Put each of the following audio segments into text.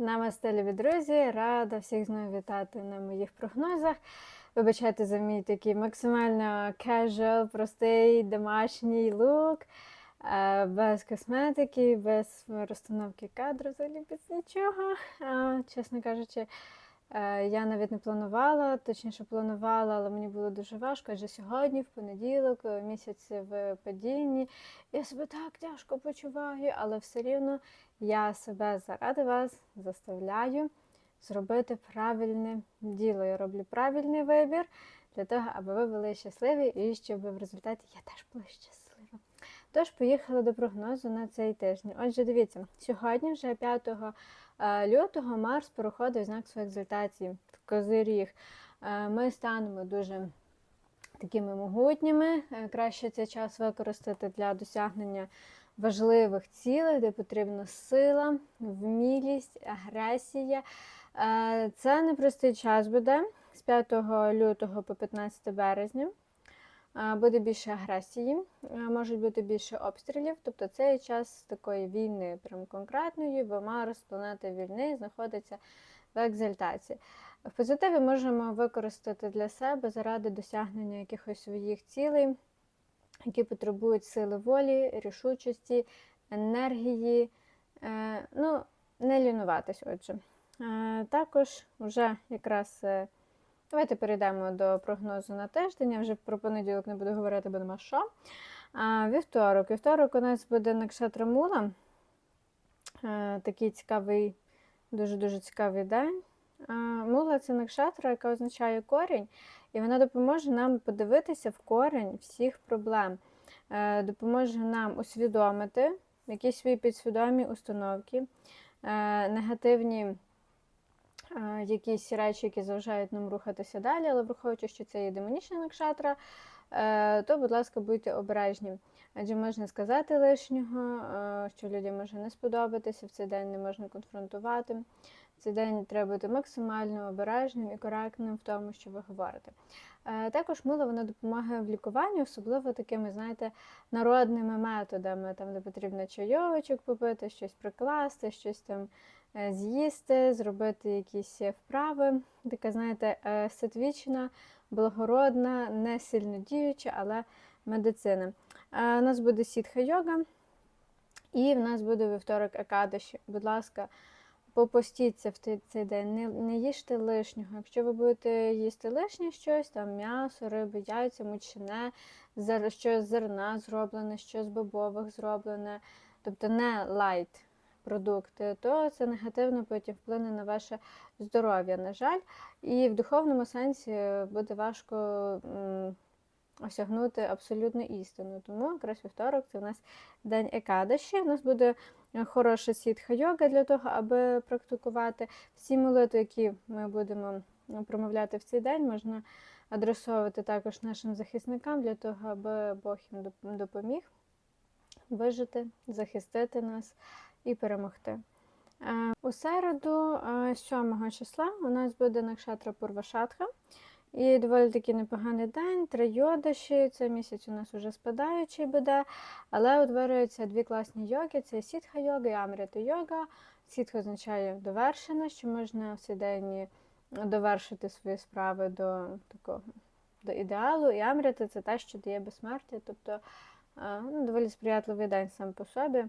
Намасте, любі друзі! Рада всіх знову вітати на моїх прогнозах. Вибачайте за мій такий максимально casual, простий домашній лук, е, без косметики, без розстановки кадру, взагалі без нічого. Чесно кажучи, я навіть не планувала, точніше планувала, але мені було дуже важко, адже сьогодні, в понеділок, е, місяць в падінні. Я себе так тяжко почуваю, але все рівно я себе заради вас заставляю зробити правильне діло. Я роблю правильний вибір для того, аби ви були щасливі і щоб в результаті я теж була щаслива. Тож, поїхали до прогнозу на цей тиждень. Отже, дивіться, сьогодні, вже 5 е, лютого, Марс переходить в знак своєї екзальтації в Козиріг. Е, Ми станемо дуже такими могутніми. Е, Краще цей час використати для досягнення важливих цілей, де потрібна сила, вмілість, агресія. Е, Це непростий час буде з 5 лютого по 15 березня. Буде більше агресії, можуть бути більше обстрілів. Тобто цей час такої війни, прям конкретної, бо Марс, планета війни, знаходиться в екзальтації. В позитиві можемо використати для себе заради досягнення якихось своїх цілей, які потребують сили волі, рішучості, енергії. Е, ну, не лінуватись, отже. Е, також вже якраз е, давайте перейдемо до прогнозу на тиждень. Я вже про понеділок не буду говорити, бо нема що. А, вівторок. Вівторок у нас буде Накшатра Мула. Такий цікавий, дуже-дуже цікавий день. Мула це накшатра, яка означає корінь, і вона допоможе нам подивитися в корінь всіх проблем, допоможе нам усвідомити якісь свої підсвідомі установки, негативні якісь речі, які заважають нам рухатися далі, але враховуючи, що це є демонічна накшатра, е, то, будь ласка, будьте обережні. Адже можна сказати лишнього, е, що людям може не сподобатися, в цей день не можна конфронтувати. В цей день треба бути максимально обережним і коректним в тому, що ви говорите. Е, Також мило воно допомагає в лікуванні, особливо такими, знаєте, народними методами, там, де потрібно чайовичок попити, щось прикласти, щось там е, з'їсти, зробити якісь вправи. Така, знаєте, е, сатвічна, благородна, не сильно діюча, але медицина. Е, У нас буде сітха йога, і в нас буде вівторок Екадаші. Будь ласка, попустіться в цей день, не, не їжте лишнього. Якщо ви будете їсти лишнє щось, там м'ясо, риби, яйця, мучне, зер, щось з зерна зроблене, щось бобових зроблене, тобто не лайт продукти, то це негативно потім вплине на ваше здоров'я, на жаль. І в духовному сенсі буде важко осягнути абсолютну істину. Тому якраз вівторок це у нас день Екадаші. У нас буде е, хороша сітха йога для того, аби практикувати всі молитви, які ми будемо е, промовляти в цей день, можна адресовувати також нашим захисникам для того, аби Бог їм допоміг вижити, захистити нас і перемогти. Е, У середу, е, 7 числа, у нас буде Накшатра Пурвашатха. І доволі такий непоганий день, три йодаші. Цей місяць у нас вже спадаючий буде, але утворюються дві класні йоги: це сітха йога і амріта йога. Сітха означає довершена, що можна в цей день довершити свої справи до такого до ідеалу. І амріта це те, що дає безсмертя, тобто е, ну, доволі сприятливий день сам по собі.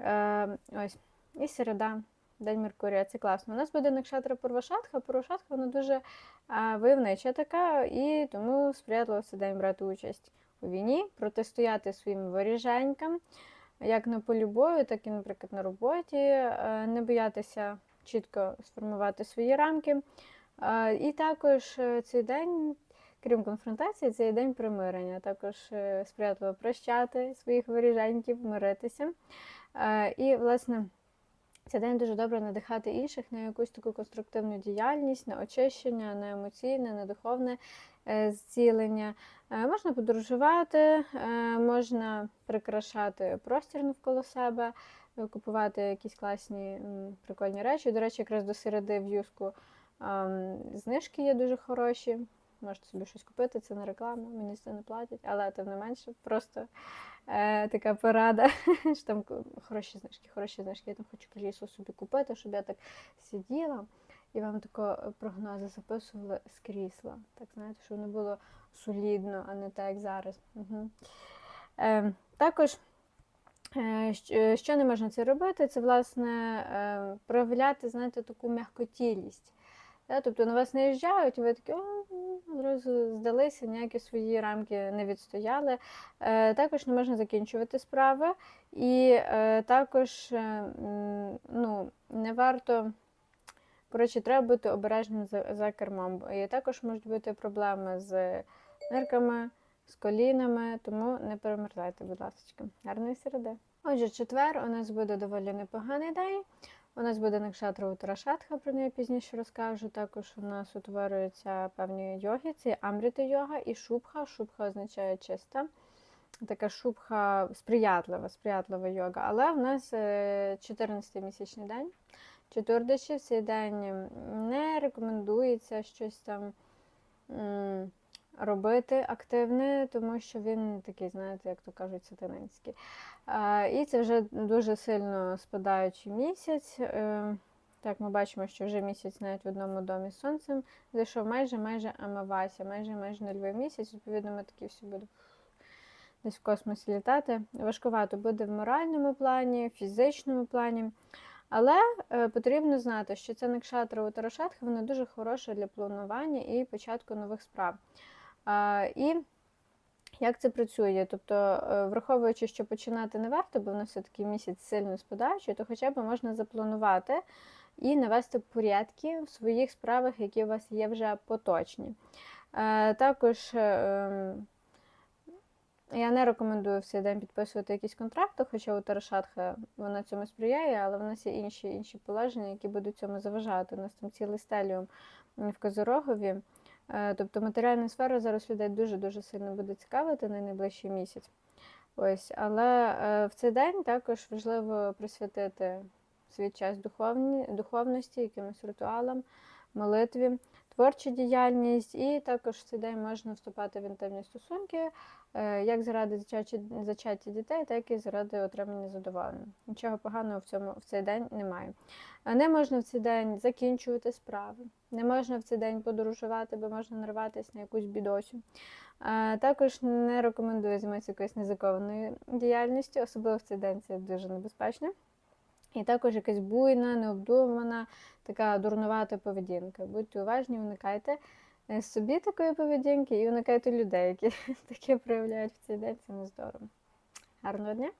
Е, ось. І середа, день Меркурія, це класно. У нас буде Накшатра Пурвашатха. Пурвашатха вона дуже а, войовнича така, і тому сприятливо цей день брати участь у війні, протистояти своїм воріженькам, як на полі бою, так і, наприклад, на роботі, Е, не боятися чітко сформувати свої рамки. Е, І також е, цей день, крім конфронтації, це і день примирення. Також е, сприятливо прощати своїх воріженьків, миритися. Е, І, власне, цей день дуже добре надихати інших на якусь таку конструктивну діяльність, на очищення, на емоційне, на духовне е, зцілення. Е, Можна подорожувати, можна прикрашати простір навколо себе, купувати якісь класні прикольні речі. До речі, якраз до середи в юску ем, знижки є дуже хороші. Можете собі щось купити, це не реклама, мені це не платять, але тим не менше, просто е, така порада, що там хороші знижки, хороші знижки. Я там хочу лісу собі купити, щоб я так сиділа і вам тако прогнози записували з крісла. Так знаєте, щоб воно було солідно, а не так як зараз. Угу. Е, також. Е, е, Що не можна це робити, це власне е, проявляти, знаєте, таку м'якотілість. Да? Тобто на вас не їжджають, ви такі одразу здалися, ніякі свої рамки не відстояли. Е, Також не можна закінчувати справи, і е, також е, ну, не варто. Коротше, треба бути обережним за, за кермом. І також можуть бути проблеми з нирками, з колінами, тому не перемерзайте, будь ласка. Гарної середи. Отже, четвер у нас буде доволі непоганий день. У нас буде Накшатра Утарашатха, про неї пізніше розкажу. Також у нас утворюються певні йоги, це амріта йога і шубха. Шубха означає чиста. Така шубха сприятлива, сприятлива йога. Але в нас 14 місячний день. Чотирдичі в цей день не рекомендується щось там робити активне, тому що він такий, знаєте, як то кажуть, сатанинський. І це вже дуже сильно спадаючий місяць. Е, Так, ми бачимо, що вже місяць навіть в одному домі з сонцем зайшов майже майже амавася, майже майже нульовий місяць. Відповідно, ми такі всі будемо десь в космосі літати. Важкувато буде в моральному плані, в фізичному плані. Але е, потрібно знати, що ця накшатра у Тарошатха, вона дуже хороша для планування і початку нових справ. І як це працює? Тобто, е, враховуючи, що починати не варто, бо в нас все-таки місяць сильно спадаючий, то хоча б можна запланувати і навести порядки в своїх справах, які у вас є вже поточні. Е, Також е, ем, я не рекомендую в цей день підписувати якісь контракти, хоча у Тарошатха вона цьому сприяє, але в нас є інші інші положення, які будуть цьому заважати. У нас там цілий стеліум в Козорогові. Е, Тобто матеріальна сфера зараз людей дуже-дуже сильно буде цікавити на найближчий місяць. Ось, але е, в цей день також важливо присвятити свій час духовні, духовності, якимось ритуалам, молитві, творча діяльність, і також в цей день можна вступати в інтимні стосунки, як заради зачаття, дітей, так і заради отримання задоволення. Нічого поганого в цьому в цей день немає. Не можна в цей день закінчувати справи, не можна в цей день подорожувати, бо можна нарватися на якусь бідосю. Також не рекомендую займатися якоюсь незаконною діяльністю, особливо в цей день це дуже небезпечно. І також якась буйна, необдумана, така дурнувата поведінка. Будьте уважні, уникайте е, собі такої поведінки і уникайте людей, які таке проявляють в цей день. Це не здорово. Гарного дня!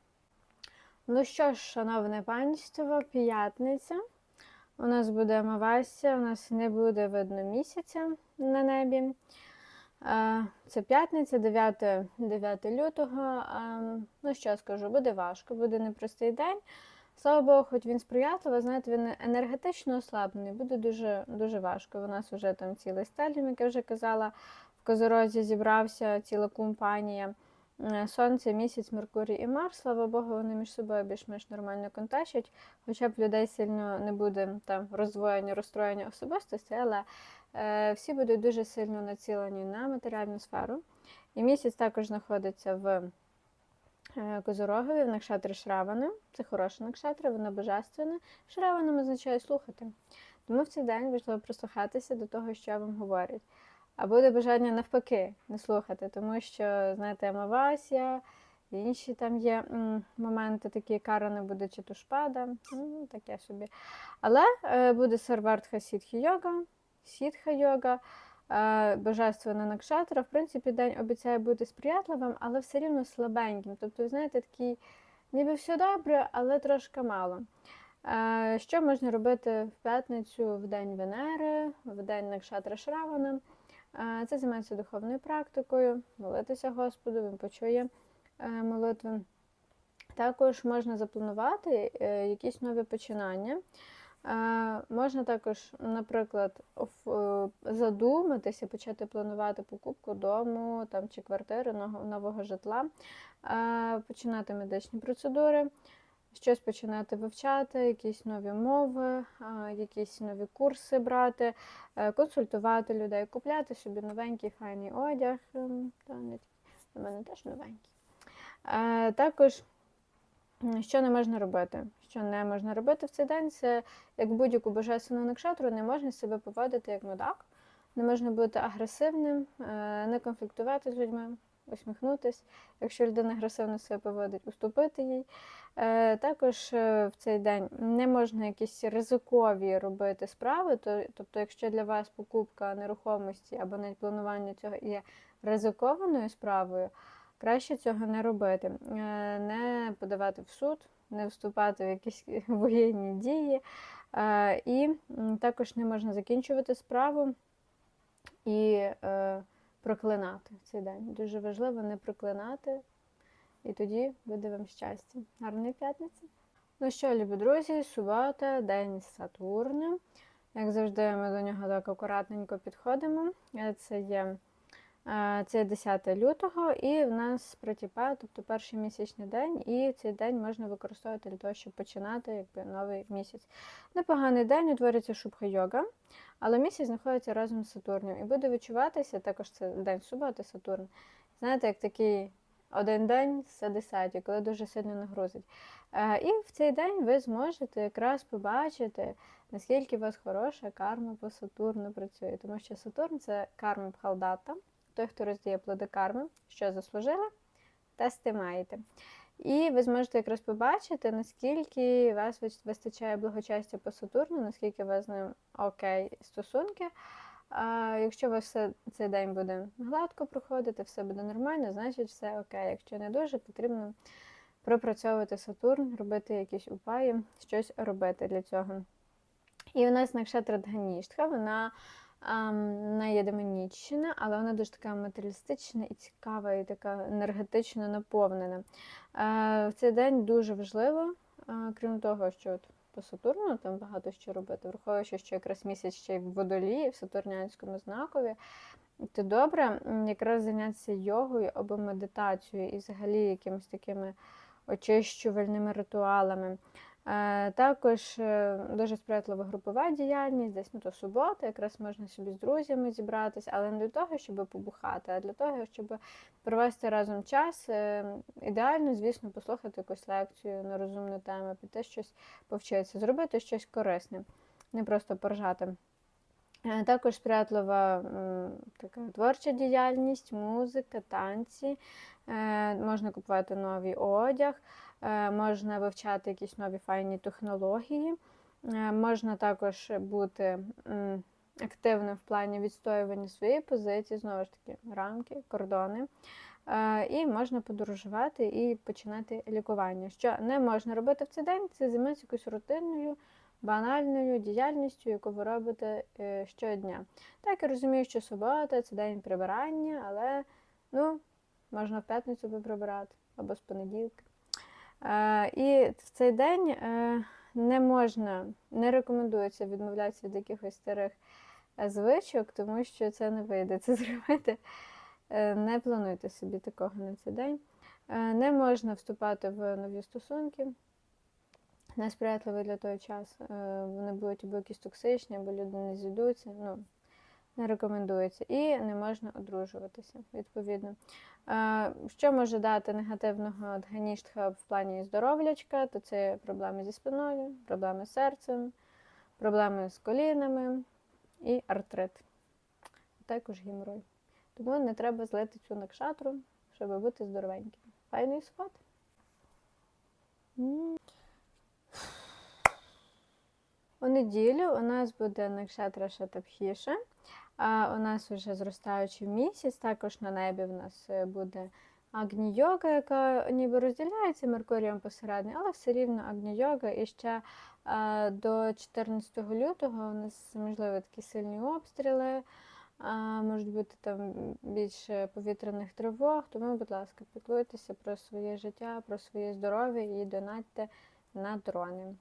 Ну що ж, шановне панство, п'ятниця. У нас буде Амавасія, у нас не буде видно місяця на небі. Е, Це п'ятниця, 9, 9 лютого. Е, Ну, що скажу, буде важко, буде непростий день. Слава Богу, хоч він сприятливий, знаєте, він енергетично ослаблений, буде дуже, дуже важко. У нас вже там цілий стелім, як я вже казала, в Козорозі зібрався ціла компанія. Е, Сонце, місяць, Меркурій і Марс, слава Богу, вони між собою більш-менш нормально контачать, хоча б людей сильно не буде там роздвоєння, розстроєння особистості, але е, всі будуть дуже сильно націлені на матеріальну сферу. І місяць також знаходиться в Козорогові, в Накшатрі Шравани. Це хороша накшатра, вона божественна. Шраваном означає слухати. Тому в цей день важливо прислухатися до того, що вам говорять. А буде бажання навпаки не слухати, тому що, знаєте, Амавасія, інші там є моменти, такі кара не буде чи тушпада, ну, таке собі. Але е, буде Сарвартха Сітхі йога, Сітха йога, е, божественна накшатра. В принципі, день обіцяє бути сприятливим, але все рівно слабеньким. Тобто, знаєте, такий, ніби все добре, але трошки мало. Е, Що можна робити в п'ятницю, в день Венери, в день Накшатра Шравана? Е, Це займатися духовною практикою, молитися Господу, він почує е, молитви. Також можна запланувати е, якісь нові починання. Е, Можна також, наприклад, е, задуматися, почати планувати покупку дому там, чи квартири, нового- житла, е, починати медичні процедури. щось починати вивчати, якісь нові мови, якісь нові курси брати, е, консультувати людей, купляти собі новенький файний одяг. такий, у мене теж новенький. Е, Також, що не можна робити? Що не можна робити в цей день, це як будь-яку божественну накшатру, не можна себе поводити як мудак, не можна бути агресивним, е, не конфліктувати з людьми, усміхнутись. Якщо людина агресивно себе поводить, уступити їй. Е, Також е, в цей день не можна якісь ризикові робити справи. Тобто, якщо для вас покупка нерухомості або навіть планування цього є ризикованою справою, краще цього не робити, не подавати в суд, не вступати в якісь воєнні дії. Е, І також не можна закінчувати справу і е, проклинати в цей день. Дуже важливо не проклинати, і тоді буде вам щастя. Гарної п'ятниці! Ну що, любі друзі, субота, день Сатурна. Як завжди, ми до нього так акуратненько підходимо. Це є, це 10 лютого, і в нас протіпає, тобто перший місячний день, і цей день можна використовувати для того, щоб починати якби, новий місяць. Непоганий день, утворюється шубха йога, але місяць знаходиться разом з Сатурнем. І буде відчуватися також це день суботи, Сатурн. Знаєте, як такий один день з 10, коли дуже сильно нагрузить. Е, І в цей день ви зможете якраз побачити, наскільки у вас хороша карма по Сатурну працює. Тому що Сатурн це карма Бхалдата, той, хто роздіє плоди карми, що заслужили, тести маєте. І ви зможете якраз побачити, наскільки вас вистачає благочастя по Сатурну, наскільки у вас з ним окей стосунки. А якщо у вас все цей день буде гладко проходити, все буде нормально, значить все окей. Якщо не дуже, потрібно пропрацьовувати Сатурн, робити якісь упаї, щось робити для цього. І у нас Накшатра Дганіштха, вона не є демонічна, але вона дуже така матеріалістична і цікава, і така енергетично наповнена. Е, в цей день дуже важливо, е, крім того, що от по Сатурну там багато що робити, враховуючи, що якраз місяць ще й в водолії, в сатурнянському знакові, то добре якраз зайнятися йогою або медитацією і взагалі якимись такими очищувальними ритуалами. Е, Також е, дуже сприятлива групова діяльність, десь ну, то субота, якраз можна собі з друзями зібратися, але не для того, щоб побухати, а для того, щоб провести разом час. Е, Ідеально, звісно, послухати якусь лекцію на розумну тему, піти щось повчитися, зробити щось корисне, не просто поржати. Е, Також сприятлива така творча діяльність, музика, танці. Е, Можна купувати новий одяг, е, можна вивчати якісь нові файні технології. Можна також бути активним в плані відстоювання своєї позиції, знову ж таки, рамки, кордони. І можна подорожувати і починати лікування. Що не можна робити в цей день, це займатися якоюсь рутинною банальною діяльністю, яку ви робите е, щодня. Так, я розумію, що субота це день прибирання, але ну, можна в п'ятницю би прибирати або з понеділка. Е, і в цей день е, не можна, не рекомендується відмовлятися від якихось старих звичок, тому що це не вийде це зробити. Не плануйте собі такого на цей день. Не можна вступати в нові стосунки несприятливий для того час. Е, Вони будуть або якісь токсичні, або люди не зійдуться. Ну, не рекомендується. І не можна одружуватися, відповідно. Е, Що може дати негативного дганіштха в плані здоров'ячка, то це проблеми зі спиною, проблеми з серцем, проблеми з колінами і артрит. Також геморой. Тому не треба злити цю накшатру, щоб бути здоровеньким. Файний сход. У неділю у нас буде Накшатра Шатабхіша, у нас вже зростаючий місяць, також на небі в нас е, буде Агні-йога, яка ніби розділяється Меркурієм посередньо, але все рівно Агні-йога. І ще е, до 14 лютого у нас можливо такі сильні обстріли, можуть бути там більше повітряних тривог. Тому, будь ласка, піклуйтеся про своє життя, про своє здоров'я і донатьте на дрони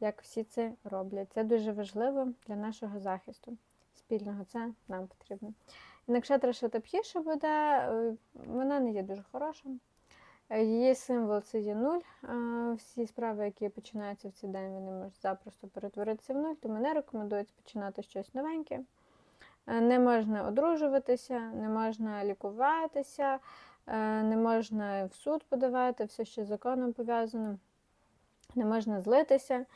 як всі це роблять. Це дуже важливо для нашого захисту. Спільного це нам потрібно. Інакше Шатапхіша буде, вона не є дуже хороша. Е, Її символ це є нуль. Е, Всі справи, які починаються в цей день, вони можуть запросто перетворитися в нуль, тому не рекомендується починати щось новеньке. Е, Не можна одружуватися, не можна лікуватися, не можна в суд подавати, все, що законом пов'язано, не можна злитися.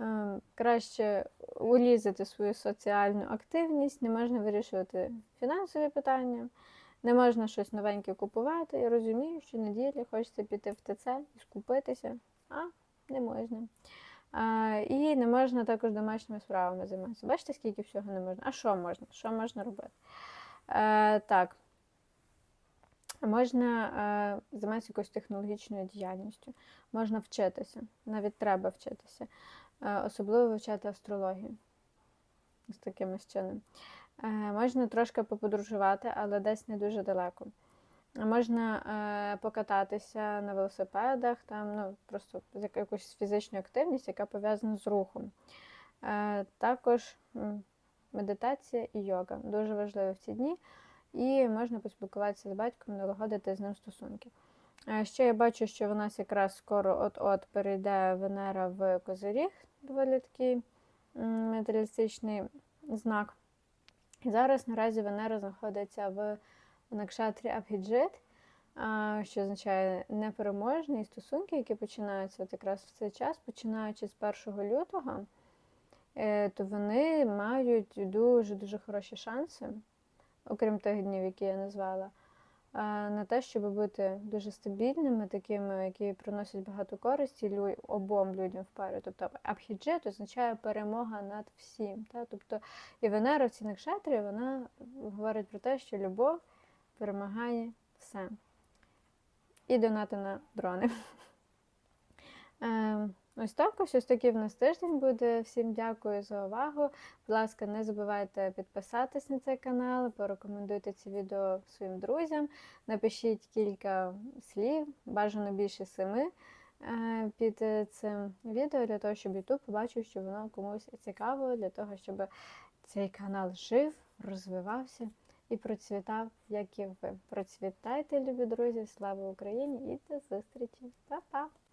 Е, Краще улізати свою соціальну активність, не можна вирішувати фінансові питання, не можна щось новеньке купувати. Я розумію, що неділі хочеться піти в ТЦ і скупитися, а не можна. І не можна також домашніми справами займатися. Бачите, скільки всього не можна? А що можна? Що можна робити? Е, так. Можна е, займатися якоюсь технологічною діяльністю, можна вчитися, навіть треба вчитися, е, особливо вивчати астрологію з таким чином. Е, можна трошки поподружувати, але десь не дуже далеко. Можна покататися на велосипедах, там, ну, просто якусь фізичну активність, яка пов'язана з рухом. Також медитація і йога дуже важливі в ці дні. І можна поспілкуватися з батьком, налагодити з ним стосунки. Ще я бачу, що в нас якраз скоро от-от перейде Венера в Козиріг, доволі такий матеріалістичний знак. І зараз наразі Венера знаходиться в Накшатрі Абхіджит, що означає непереможні стосунки, які починаються от якраз в цей час, починаючи з 1 лютого, е, то вони мають дуже-дуже хороші шанси, окрім тих днів, які я назвала, на те, щоб бути дуже стабільними, такими, які приносять багато користі обом людям в парі. Тобто Абхіджит означає перемога над всім. Та? Тобто і Венера в цій накшатрі вона говорить про те, що любов перемагає все. І донати на дрони. Ось так, ось ось такий в нас тиждень буде. Всім дякую за увагу. Будь ласка, не забувайте підписатись на цей канал, порекомендуйте це відео своїм друзям, напишіть кілька слів, бажано більше семи е, під цим відео, для того, щоб YouTube побачив, що воно комусь цікаво, для того, щоб цей канал жив, розвивався і процвітав, як і ви. Процвітайте, любі друзі! Слава Україні і до зустрічі! Па-па!